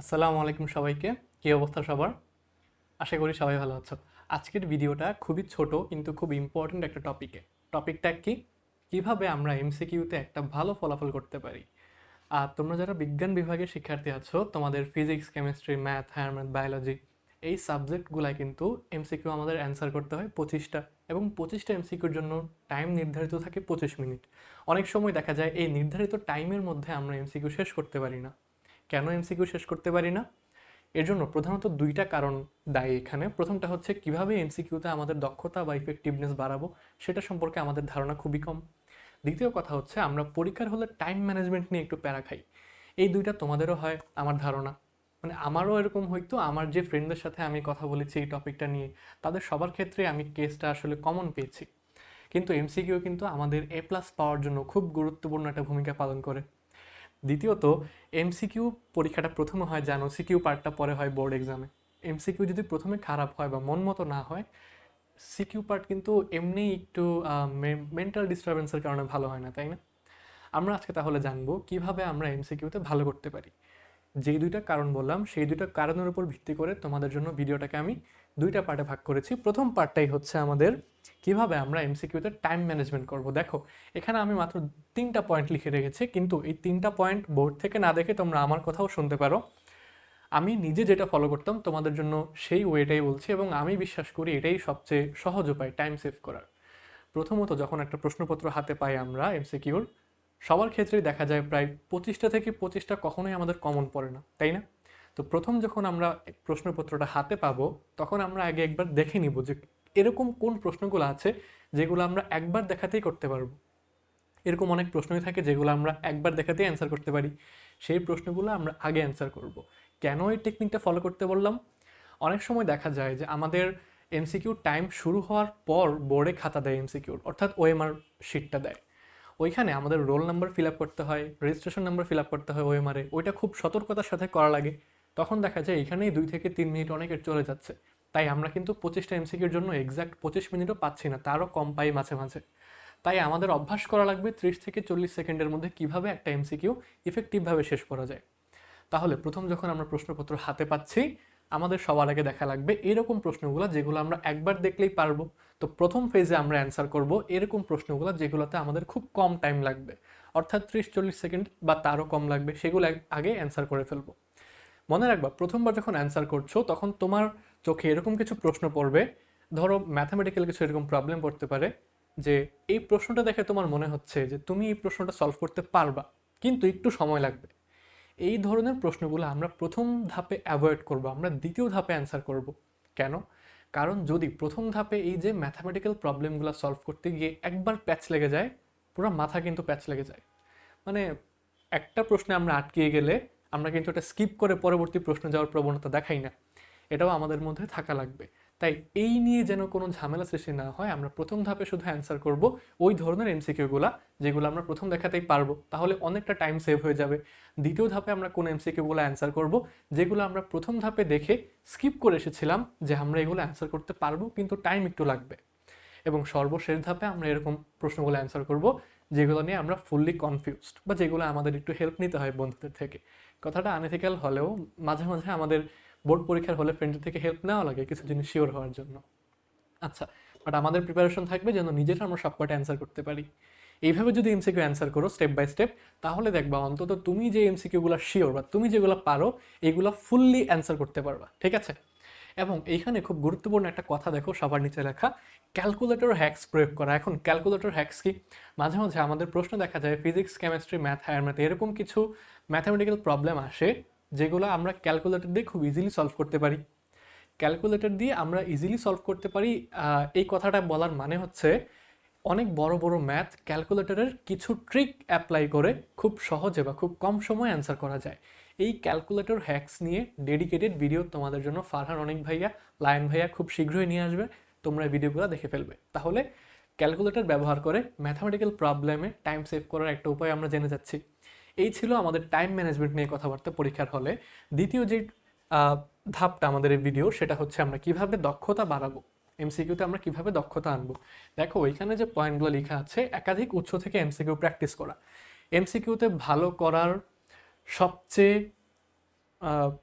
আসসালামু আলাইকুম সবাইকে। কী অবস্থা সবার? আশা করি সবাই ভালো আছো। আজকের ভিডিওটা খুবই ছোট, কিন্তু খুব ইম্পর্ট্যান্ট একটা টপিকে টপিকটা কি? কীভাবে আমরা এমসিকিউতে একটা ভালো ফলাফল করতে পারি? আর তোমরা যারা বিজ্ঞান বিভাগের শিক্ষার্থী আছো, তোমাদের physics chemistry math math biology এই সাবজেক্টগুলাই কিন্তু এমসিকিউ আমাদের অ্যান্সার করতে হয় পঁচিশটা। এবং পঁচিশটা এমসিকিউর জন্য টাইম নির্ধারিত থাকে পঁচিশ মিনিট। অনেক সময় দেখা যায় এই নির্ধারিত টাইমের মধ্যে আমরা এমসিকিউ শেষ করতে পারি না। কেন এমসিকিউ শেষ করতে পারি না? এর জন্য প্রধানত দুইটা কারণ দায়ী এখানে। প্রথমটা হচ্ছে, কীভাবে এমসিকিউতে আমাদের দক্ষতা বা ইফেক্টিভনেস বাড়াবো সেটা সম্পর্কে আমাদের ধারণা খুবই কম। দ্বিতীয় কথা হচ্ছে, আমরা পরীক্ষার হলে টাইম ম্যানেজমেন্ট নিয়ে একটু প্যারা খাই। এই দুইটা তোমাদেরও হয়, আমার ধারণা। মানে আমারও এরকম হয়তো আমার যে ফ্রেন্ডদের সাথে আমি কথা বলেছি এই টপিকটা নিয়ে, তাদের সবার ক্ষেত্রে আমি কেসটা আসলে কমন পেয়েছি। কিন্তু এমসিকিউ কিন্তু আমাদের এ প্লাস পাওয়ার জন্য খুব গুরুত্বপূর্ণ একটা ভূমিকা পালন করে। দ্বিতীয়ত এমসিকিউ পরীক্ষাটা প্রথমে হয় জানো সিকিউ পার্টটা পরে হয় বোর্ড এক্সামে এমসিকিউ যদি প্রথমে খারাপ হয় বা মন মতো না হয় সিকিউ পার্ট কিন্তু এমনি একটু মেন্টাল ডিস্টারবেন্সের কারণে ভালো হয় না, তাই না? আমরা আজকে তাহলে জানব কীভাবে আমরা এমসিকিউতে ভালো করতে পারি। যেই দুইটা কারণ বললাম, সেই দুইটা কারণের উপর ভিত্তি করে তোমাদের জন্য ভিডিওটাকে আমি দুইটা পার্টে ভাগ করেছি। প্রথম পার্টটাই হচ্ছে আমাদের কীভাবে আমরা এমসিকিউতে টাইম ম্যানেজমেন্ট করব? দেখো, এখানে আমি মাত্র তিনটা পয়েন্ট লিখে রেখেছি, কিন্তু এই তিনটা পয়েন্ট বোর্ড থেকে না দেখে তোমরা আমার কথাও শুনতে পারো। আমি নিজে যেটা ফলো করতাম, তোমাদের জন্য সেই ওয়েটাই বলছি এবং আমি বিশ্বাস করি এটাই সবচেয়ে সহজ উপায় টাইম সেভ করার। প্রথমত, যখন একটা প্রশ্নপত্র হাতে পাই আমরা এমসিকিউর সবার ক্ষেত্রেই দেখা যায় প্রায় পঁচিশটা থেকে পঁচিশটা কখনোই আমাদের কমন পড়ে না, তাই না? তো প্রথম যখন আমরা প্রশ্নপত্রটা হাতে পাবো, তখন আমরা আগে একবার দেখে নিব যে এরকম কোন প্রশ্নগুলো আছে যেগুলো আমরা একবার দেখাতেই করতে পারব? এরকম অনেক প্রশ্নই থাকে যেগুলো আমরা একবার দেখাতেই অ্যান্সার করতে পারি। সেই প্রশ্নগুলো আমরা আগে অ্যান্সার করব। কেন এই টেকনিকটা ফলো করতে বললাম? অনেক সময় দেখা যায় যে আমাদের এমসিকিউ টাইম শুরু হওয়ার পর বোর্ডে খাতা দেয় এমসিকিউর অর্থাৎ ওএমআর শিটটা দেয়। ওইখানে আমাদের রোল নাম্বার ফিল আপ করতে হয় রেজিস্ট্রেশন নাম্বার ফিল আপ করতে হয় ওএমআরে ওইটা খুব সতর্কতার সাথে করা লাগে। তখন দেখা যায় এখানেই দুই থেকে তিন মিনিট অনেকের চলে যাচ্ছে। তাই আমরা কিন্তু পঁচিশটা এমসিকিউর জন্য এক্সাক্ট পঁচিশ মিনিটও পাচ্ছি না, তারও কম পাই মাঝে মাঝে। তাই আমাদের অভ্যাস করা লাগবে ত্রিশ থেকে চল্লিশ সেকেন্ডের মধ্যে কীভাবে একটা এমসিকিউ ইফেক্টিভভাবে শেষ করা যায়। তাহলে প্রথম যখন আমরা প্রশ্নপত্র হাতে পাচ্ছি, আমাদের সবার আগে দেখা লাগবে এরকম প্রশ্নগুলো যেগুলো আমরা একবার দেখলেই পারব। তো প্রথম ফেজে আমরা অ্যান্সার করব এরকম প্রশ্নগুলো যেগুলোতে আমাদের খুব কম টাইম লাগবে। অর্থাৎ ত্রিশ চল্লিশ সেকেন্ড বা তারও কম লাগবে, সেগুলো আগে অ্যান্সার করে ফেলব। মনে রাখবা, প্রথমবার যখন অ্যান্সার করছ, তখন তোমার চোখে এরকম কিছু প্রশ্ন পড়বে, ধরো ম্যাথামেটিক্যাল কিছু এরকম প্রবলেম পড়তে পারে, যে এই প্রশ্নটা দেখে তোমার মনে হচ্ছে যে তুমি এই প্রশ্নটা সলভ করতে পারবা, কিন্তু একটু সময় লাগবে। এই ধরনের প্রশ্নগুলো আমরা প্রথম ধাপে অ্যাভয়েড করব, আমরা দ্বিতীয় ধাপে অ্যান্সার করব। কেন? কারণ যদি প্রথম ধাপে এই যে ম্যাথামেটিক্যাল প্রবলেমগুলো সলভ করতে গিয়ে একবার প্যাচ লেগে যায়, পুরো মাথা কিন্তু প্যাচ লেগে যায়। মানে একটা প্রশ্নে আমরা আটকিয়ে গেলে আমরা কিন্তু এটা স্কিপ করে পরবর্তী প্রশ্নে যাওয়ার প্রবণতা দেখাই না। এটাও আমাদের মধ্যে থাকা লাগবে। তাই এই নিয়ে যেন কোনো ঝামেলা সৃষ্টি না হয়, আমরা প্রথম ধাপে শুধু অ্যান্সার করব ওই ধরনের এমসিকিউগুলা যেগুলো আমরা প্রথম দেখাতেই পারব। তাহলে অনেকটা টাইম সেভ হয়ে যাবে। দ্বিতীয় ধাপে আমরা কোন এমসিকিউগুলো অ্যান্সার করব, যেগুলো আমরা প্রথম ধাপে দেখে স্কিপ করে এসেছিলাম যে আমরা এগুলো অ্যান্সার করতে পারব, কিন্তু টাইম একটু লাগবে। এবং সর্বশেষ ধাপে আমরা এরকম প্রশ্নগুলো অ্যান্সার করব, যেগুলো নিয়ে আমরা ফুললি কনফিউজড বা যেগুলো আমাদের একটু হেল্প নিতে হয় বন্ধুদের থেকে। কথাটা আনএথিক্যাল হলেও মাঝে মাঝে আমাদের বোর্ড পরীক্ষার হলে ফ্রেন্ডের থেকে হেল্প নেওয়া লাগে কিছু জিনিস শিওর হওয়ার জন্য। আচ্ছা বাট আমাদের প্রিপারেশন থাকবে যেন নিজেরা আমরা সব কটা অ্যান্সার করতে পারি। এইভাবে যদি এমসিকিউ অ্যান্সার করো স্টেপ বাই স্টেপ তাহলে দেখবা অন্তত তুমি যে এমসিকিউগুলো শিওর বা তুমি যেগুলো পারো, এগুলো ফুললি অ্যান্সার করতে পারবা, ঠিক আছে? এবং এইখানে খুব গুরুত্বপূর্ণ একটা কথা দেখো সবার নিচে লেখা ক্যালকুলেটর হ্যাক্স প্রয়োগ করা। এখন ক্যালকুলেটর হ্যাক্স কি? মাঝে মাঝে আমাদের প্রশ্ন দেখা যায় physics chemistry math higher math এরকম কিছু ম্যাথামেটিক্যাল প্রবলেম আসে যেগুলো আমরা ক্যালকুলেটর দিয়ে খুব ইজিলি সলভ করতে পারি। ক্যালকুলেটর দিয়ে আমরা ইজিলি সলভ করতে পারি এই কথাটা বলার মানে হচ্ছে অনেক বড় বড় ম্যাথ ক্যালকুলেটরের কিছু ট্রিক অ্যাপ্লাই করে খুব সহজে বা খুব কম সময়ে অ্যান্সার করা যায়। এই ক্যালকুলেটর হ্যাক্স নিয়ে ডেডিকেটেড ভিডিও তোমাদের জন্য ফারহান, অনেক ভাইয়া, লায়ন ভাইয়া খুব শীঘ্রই নিয়ে আসবে। তোমরা ভিডিওগুলো দেখে ফেলবে। তাহলে ক্যালকুলেটর ব্যবহার করে ম্যাথামেটিক্যাল প্রবলেমে টাইম সেভ করার একটা উপায় আমরা জেনে যাচ্ছি। এই ছিল আমাদের টাইম ম্যানেজমেন্ট নিয়ে কথাবার্তা পরীক্ষার হলে। দ্বিতীয় যে ধাপটা আমাদের এই ভিডিও সেটা হচ্ছে আমরা কীভাবে দক্ষতা বাড়াবো। এমসিকিউতে আমরা কীভাবে দক্ষতা আনব। দেখো, ওইখানে যে পয়েন্টগুলো লেখা আছে, একাধিক উৎস থেকে এমসিকিউ প্র্যাকটিস করা। এমসিকিউতে ভালো করার সবচেয়ে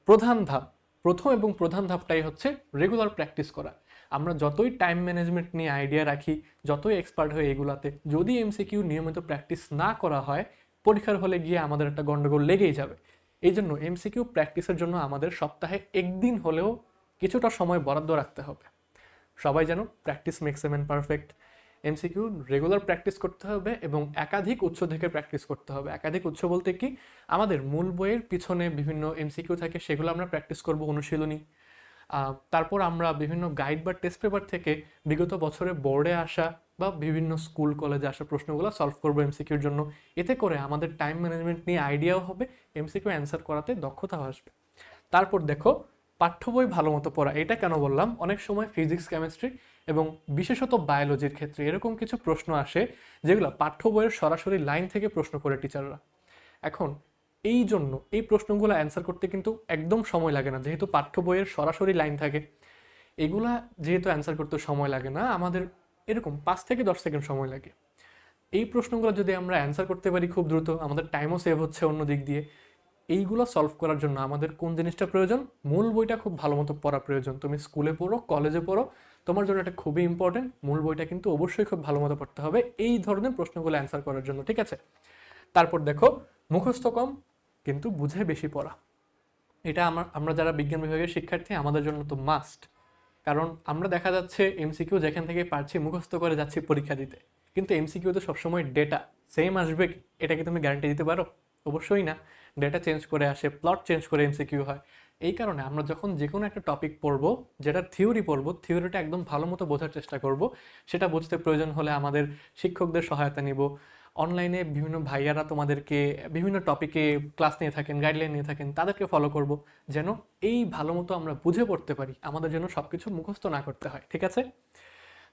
প্রধান ধাপ, প্রথম এবং প্রধান ধাপটাই হচ্ছে রেগুলার প্র্যাকটিস করা। আমরা যতই টাইম ম্যানেজমেন্ট নিয়ে আইডিয়া রাখি, যতই এক্সপার্ট হই এগুলাতে, যদি এমসিকিউ নিয়মিত প্র্যাকটিস না করা হয় পরীক্ষার হলে গিয়ে আমাদের একটা গন্ডগোল লেগেই যাবে। এই জন্য এমসিকিউ প্র্যাকটিসের জন্য আমাদের সপ্তাহে একদিন হলেও কিছুটা সময় বরাদ্দ রাখতে হবে। সবাই যেন practice makes a man perfect MCQ regular practice করতে হবে এবং একাধিক উৎস থেকে প্র্যাকটিস করতে হবে। একাধিক উৎস বলতে কি? আমাদের মূল বইয়ের পিছনে বিভিন্ন এমসিকিউ থাকে, সেগুলো আমরা প্র্যাকটিস করব অনুশীলনী। তারপর আমরা বিভিন্ন গাইড বা টেস্ট পেপার থেকে বিগত বছরে বোর্ডে আসা বা বিভিন্ন স্কুল, কলেজে আসা প্রশ্নগুলো সলভ করব এমসিকিউর জন্য। এতে করে আমাদের টাইম ম্যানেজমেন্ট নিয়ে আইডিয়াও হবে এমসিকিউ অ্যান্সার করাতে দক্ষতাও আসবে। তারপর দেখো, পাঠ্য বই ভালো মতো পড়া, এটা কেন বললাম? অনেক সময় ফিজিক্স কেমিস্ট্রি এবং বিশেষত বায়োলজির ক্ষেত্রে এরকম কিছু প্রশ্ন আসে, যেগুলো পাঠ্য বইয়ের সরাসরি লাইন থেকে প্রশ্ন করে টিচাররা এখন, এই জন্য এই প্রশ্নগুলো অ্যান্সার করতে কিন্তু একদম সময় লাগে না, যেহেতু পাঠ্য বইয়ের সরাসরি লাইন থাকে। এগুলা যেহেতু অ্যান্সার করতে সময় লাগে না, আমাদের এরকম পাঁচ থেকে দশ সেকেন্ড সময় লাগে। এই প্রশ্নগুলো যদি আমরা অ্যান্সার করতে পারি খুব দ্রুত, আমাদের টাইমও সেভ হচ্ছে অন্য দিক দিয়ে। এইগুলো সলভ করার জন্য আমাদের কোন জিনিসটা প্রয়োজন? মূল বইটা খুব ভালো মতো পড়া প্রয়োজন। তুমি স্কুলে পড়ো কলেজে পড়ো, তোমার জন্য এটা খুবই ইম্পর্টেন্ট মূল বইটা কিন্তু অবশ্যই খুব ভালো মতো পড়তে হবে। এই ধরনের প্রশ্নগুলো অ্যান্সার করার জন্য, ঠিক আছে? তারপর দেখো, মুখস্থ কম, কিন্তু বুঝে বেশি পড়া। এটা আমার যারা বিজ্ঞান বিভাগের শিক্ষার্থী, আমাদের জন্য তো মাস্ট কারণ আমরা দেখা যাচ্ছে এমসিকিউ যেখান থেকে পারছি মুখস্থ করে যাচ্ছি পরীক্ষা দিতে। কিন্তু এমসিকিউ তো সবসময় ডেটা সেম আসবে কি? এটা কি তুমি গ্যারান্টি দিতে পারো? অবশ্যই না। ডেটা চেঞ্জ করে আসে প্লট চেঞ্জ করে এমসিকিউ হয়। এই কারণে আমরা যখন যে কোনো একটা টপিক পড়ব, যেটা থিওরি পড়ব থিওরিটা একদম ভালো মতো বোঝার চেষ্টা করব, সেটা বুঝতে প্রয়োজন হলে আমাদের শিক্ষকদের সহায়তা নিব। অনলাইনে বিভিন্ন ভাইয়ারা তোমাদেরকে বিভিন্ন টপিকে ক্লাস নিয়ে থাকেন গাইডলাইন নিয়ে থাকেন, তাদেরকে ফলো করব যেন এই ভালো মতো আমরা বুঝে পড়তে পারি, আমাদের জন্য সব কিছু মুখস্থ না করতে হয়, ঠিক আছে?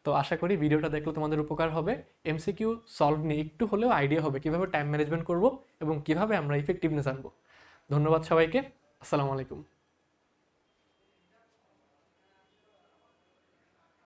তো আশা করি ভিডিওটা দেখলে তোমাদের উপকার হবে। এমসিকিউ সলভ নিয়ে একটু হলেও আইডিয়া হবে কীভাবে টাইম ম্যানেজমেন্ট করব এবং কীভাবে আমরা ইফেক্টিভনেস আনব। ধন্যবাদ সবাইকে, আসসালামু আলাইকুম।